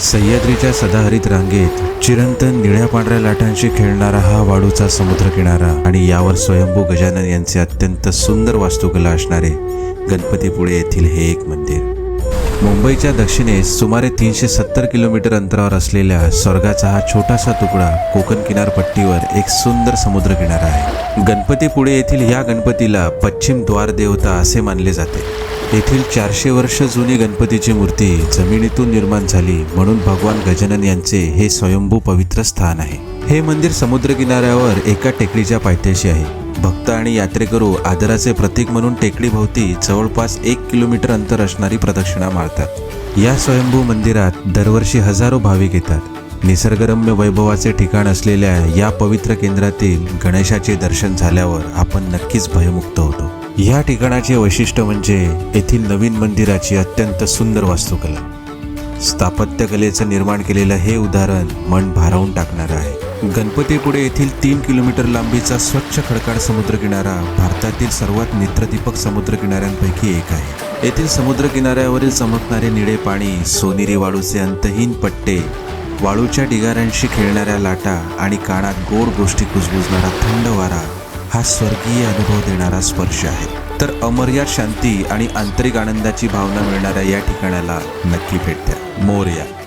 सह्याद्रीच्या सदाहरित रांगेत चिरंतन निळ्या पांढऱ्या लाटांशी खेळणारा हा वाळूचा समुद्रकिनारा आणि यावर स्वयंभू गजानन यांचे अत्यंत सुंदर वास्तुकला असणारे गणपतीपुळे येथील हे एक मंदिर. मुंबईच्या दक्षिणेस सुमारे तीनशे सत्तर किलोमीटर अंतरावर असलेल्या स्वर्गाचा हा छोटासा तुकडा कोकण किनारपट्टीवर एक सुंदर समुद्र किनारा आहे. गणपतीपुळे येथील या गणपतीला पश्चिम द्वार देवता असे मानले जाते. येथील चारशे वर्ष जुनी गणपतीची मूर्ती जमिनीतून निर्माण झाली म्हणून भगवान गजानन यांचे हे स्वयंभू पवित्र स्थान आहे. हे मंदिर समुद्र किनाऱ्यावर एका टेकडीच्या पायथ्याशी आहे. भक्त आणि यात्रेकरू आदराचे प्रतीक म्हणून टेकडीभोवती जवळपास एक किलोमीटर अंतर असणारी प्रदक्षिणा मारतात. या स्वयंभू मंदिरात दरवर्षी हजारो भाविक येतात. निसर्गरम्य वैभवाचे ठिकाण असलेल्या या पवित्र केंद्रातील गणेशाचे दर्शन झाल्यावर आपण नक्कीच भयमुक्त होतो. या ठिकाणाचे वैशिष्ट्य म्हणजे येथील नवीन मंदिराची अत्यंत सुंदर वास्तुकला. स्थापत्यकलेचं निर्माण केलेलं हे उदाहरण मन भारावून टाकणारं आहे. गणपतीपुढे येथील तीन किलोमीटर लांबीचा स्वच्छ खडकाळ समुद्रकिनारा भारतातील सर्वात नेत्रदीपक समुद्रकिनाऱ्यांपैकी एक आहे. येथील समुद्रकिनाऱ्यावरील चमकणारे निळे पाणी सोनेरी वाळूचे अंतहीन पट्टे वाळूच्या ढिगाऱ्यांशी खेळणाऱ्या लाटा आणि कानात गोड गोष्टी कुजबुजणारा थंड वारा हा स्वर्गीय अनुभव देणारा स्पर्श आहे. तर अमर्याद शांती आणि आंतरिक आनंदाची भावना मिळणाऱ्या या ठिकाणाला नक्की भेट द्या. मोर्या.